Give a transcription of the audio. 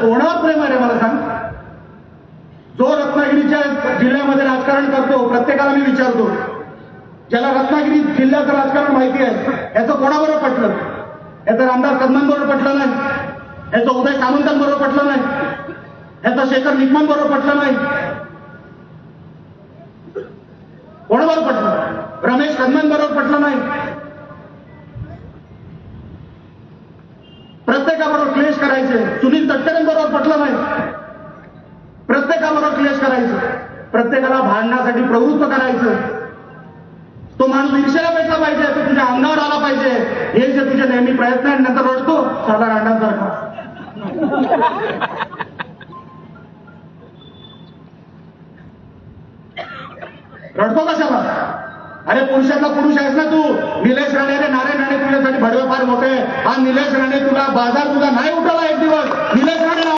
कोणावर प्रेम आहे मला सांग? जो रत्नागिरीच्या जिल्ह्यामध्ये राजकारण करतो प्रत्येकाला मी विचारतो. ज्याला रत्नागिरी जिल्ह्याचं राजकारण माहिती आहे याचं कोणाबरोबर पटलं याचं रामदास कदमांबरोबर पटलं नाही? याचं उदय सामंतांबरोबर पटलं नाही? याचं शेखर निकमांबरोबर पटलं नाही? कोणाबरोबर पटलं रमेश कदमांबरोबर पटलं नाही प्रत्येकाबरोबर क्लेश करायचे. सुनील तटकरेंबरोबर पटलं नाही. प्रत्येकाबरोबर क्लेश करायचं. प्रत्येकाला भांडण्यासाठी प्रवृत्त करायचं. तो माणूस ईर्षेला बैठला पाहिजे तो तुझ्या अंगावर आला पाहिजे. हे जे तुझे नेहमी प्रयत्न आहे नंतर रडतो साधा रांडांसारखा रडतो कशाला? अरे पुरुषातला पुरुष आहेस ना तू. निलेश राणे अरे नारायण राणे भडवे फार मोठे हा निलेश राणे तुला बाजार तुझा नाही उठवला